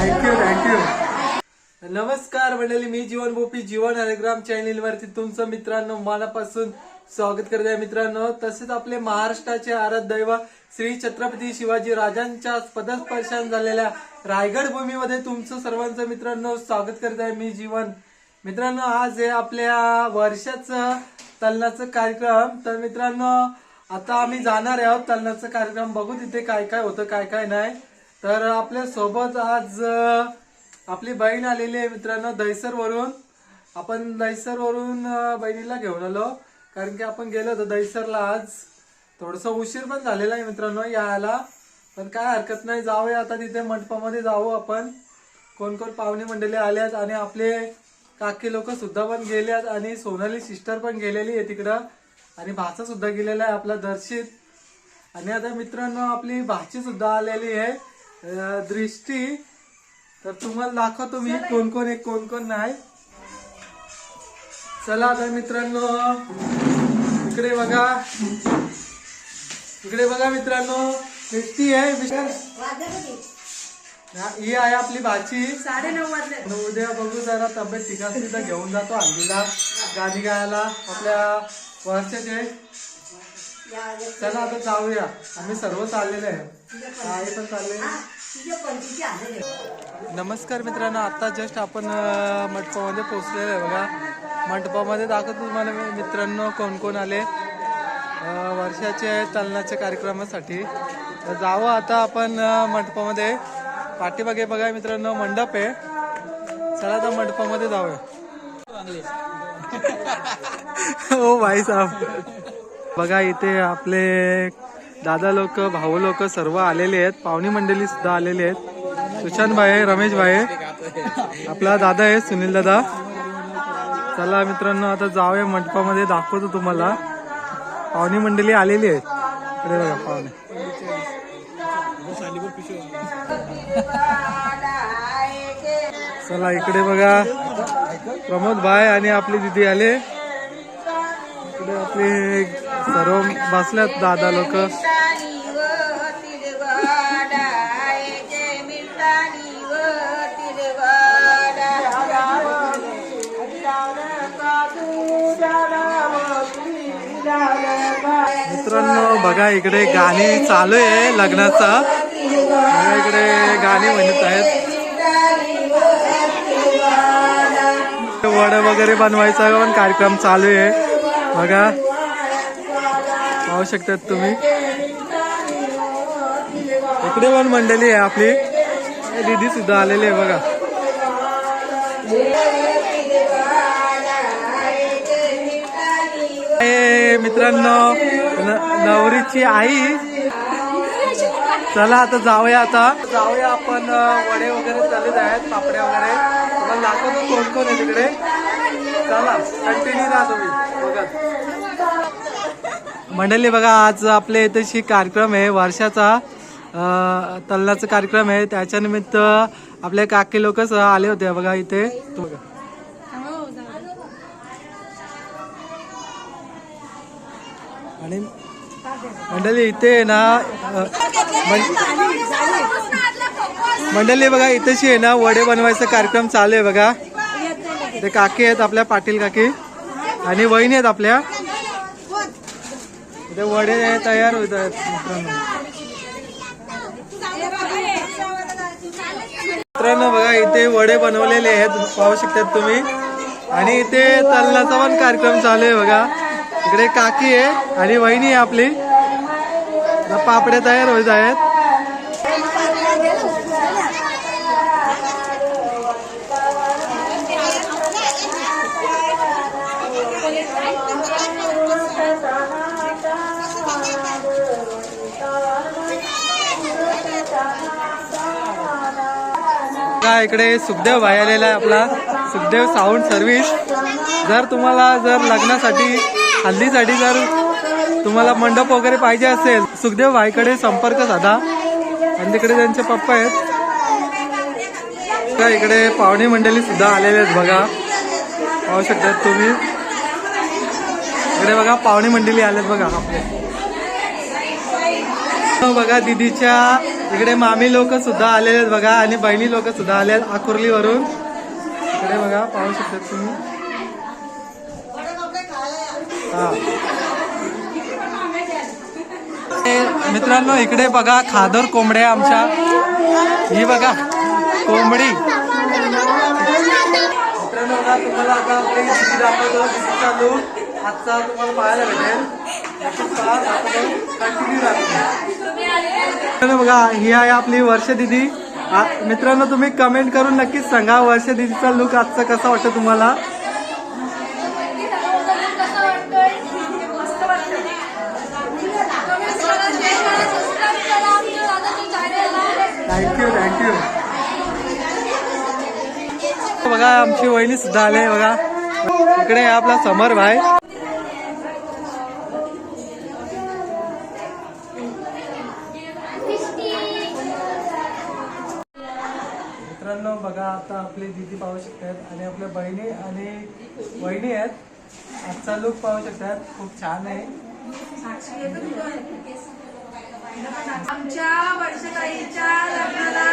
Thank you thank you नमस्कार मंडळी मी जीवन बोपी जीवन हरेग्राम channel वरती तुमचं मित्रांनो मनापासून स्वागत करत आहे. मित्रांनो तसेच आपले महाराष्ट्राचे आराध्य दैव श्री छत्रपती शिवाजी राजांच्या पदस्पर्शान झालेल्या रायगड भूमीमध्ये तुमचं सर्वांचं मित्रांनो स्वागत करत आहे मी जीवन. मित्रांनो आज आहे आपल्या वर्षाचं तलनाचं कार्यक्रम. तर मित्रांनो आता आम्ही जाणार आहोत तलनाचं कार्यक्रम. बघू तिथे काय काय होतं काय काय नाही. तर आपल्यासोबत आज आपली बहीण आलेली आहे मित्रांनो दहिसर वरून. आपण दहिसर वरून बहिणीला घेऊन आलो. कारण की आपण गेलो होतो दहिसरला आज. थोडस उशीर पण झालेला आहे मित्रांनो यायला. पण काय हरकत नाही जाऊया आता तिथे मंडपामध्ये जाऊ आपण. कोण कोण पाहुणे मंडळी आल्यात आणि आपले काकी लोक सुद्धा पण गेल्यात आणि सोनाली सिस्टर पण गेलेली आहे तिकडं. आणि भाचा सुद्धा गेलेला आहे आपला दर्शित. आणि आता मित्रांनो आपली भाची सुद्धा आलेली आहे. दृष्टी. तर तुम्हाला दाखवतो मी. कोण कोण आहे कोण कोण नाही. चला आता मित्रांनो. इकडे बघा. इकडे बघा मित्रांनो. दृष्टी आहे हा, आहे आपली भाची. साडे नऊ वाजले उद्या बघू जरा तब्येत ठीक असली तर घेऊन जातो हल्लीला गाणी गायला आपल्या वर्षाचे चला आता जाऊया. आम्ही सर्व चाललेले आहे. आई पण चालले. नमस्कार मित्रांनो आता जस्ट आपण मंडपामध्ये पोहोचलेलो आहे बघा. मंडपामध्ये दाखवतो तुम्हाला मित्रांनो कोण कोण आले. वर्षाचे तलनाच्या कार्यक्रमासाठी. तर जावं आता आपण मंडपामध्ये पाठीमागे बघा मित्रांनो मंडप आहे. चला आता मंडपामध्ये जाऊया. हो भाई साहेब. बघा इथे आपले दादा लोक भाऊ लोक सर्व आलेले आहेत. पाहुणी मंडळी सुद्धा आलेले आहेत. सुशांत भाई रमेश भाई आपला दादा आहे सुनील दादा. चला मित्रांनो आता जाऊया मंडपामध्ये दाखवतो तुम्हाला. पाहुणी मंडळी आलेली आहे इकडे बघा पाहुणे. चला इकडे बघा. प्रमोद भाई आणि आपली दिदी आले. इकडे आपले सर्व बसल्यात दादा लोक. मित्रांनो बघा इकडे गाणी चालू आहे लग्नाचा. इकडे गाणी म्हणत आहेत. वड वगैरे बनवायचा पण कार्यक्रम चालू आहे. बघा. पाहू शकतात तुम्ही. इकडे पण मंडळी आहे आपली. दीदी सुद्धा आलेली आहे बघा. ए, मित्रांनो न- नवरीची आई. चला आता जाऊया आता. जाऊया आपण वडे वगैरे चालत आहेत पापड्या वगैरे. तुम्हाला दाखवतो कोण कोण आहे तिकडे. चला कंटिन्यू राहा तुम्ही. बघा. मंडळी बघा आज आपल्या इथेशी कार्यक्रम आहे. वर्षाचा अ, तल्लाचा कार्यक्रम आहे. त्याच्यानिमित्त आपले काकी लोक आले होते बघा इथे. बघा. आणि मंडळी इथे आहे ना मंडळी बघा इथेशी आहे ना वडे बनवायचा कार्यक्रम चालू आहे बघा. ते काकी आहेत आपल्या पाटील काकी. आणि वहिनी आहेत आपल्या. ते वडे तयार होत आहेत मित्रांनो मित्रांनो बघा इथे वडे बनवलेले आहेत. पाहू शकतात तुम्ही. आणि इथे तल्लाचा पण कार्यक्रम चालू आहे बघा. इकडे काकी आहे आणि वहिनी आहे आपली. पापडे तयार होत आहेत. का इकडे सुखदेव भाई आलेला आहे आपला. सुखदेव साऊंड सर्व्हिस जर तुम्हाला जर लग्नासाठी हल्लीसाठी जर तुम्हाला मंडप वगैरे पाहिजे असेल सुखदेव भाईकडे संपर्क साधा. आणि तिकडे त्यांचे पप्पा आहेत. का इकडे पाहुणे मंडळी सुद्धा आलेले आहेत बघा. पाहू शकतात तुम्ही. इकडे बघा पाहुणे मंडळी आलेत बघा. आपले बघा दिदीच्या इकडे मामी लोक सुद्धा आलेले आहेत बघा आणि बहिणी लोक सुद्धा आले आहेत आकुर्लीवरून. इकडे बघा पाहू शकतात तुम्ही. हा. मित्रांनो इकडे बघा खादर कोंबड्या आमच्या. ही बघा कोंबडी. मित्रांनो बघा तुम्हाला आता आपले दाखवतो आजचा तुम्हाला पाहायला भेटेल. कंटिन्यू राहतो बघा ही आहे आपली वर्ष दिदी. मित्रांनो तुम्ही कमेंट करून नक्कीच सांगा वर्ष दिदीचा लुक आजचा कसा वाटतो तुम्हाला? थँक्यू थँक्यू बघा आमची वहिनी सुद्धा आले बघा. इकडे आपला समर भाई. मित्रांनो बघा आता आपली दिदी पाहू शकतात आणि आपल्या बहिणी आणि वहिनी आहेत. आजचा लुक पाहू शकतात. खूप छान आहे. आमच्या वर्षताईच्या लग्नाला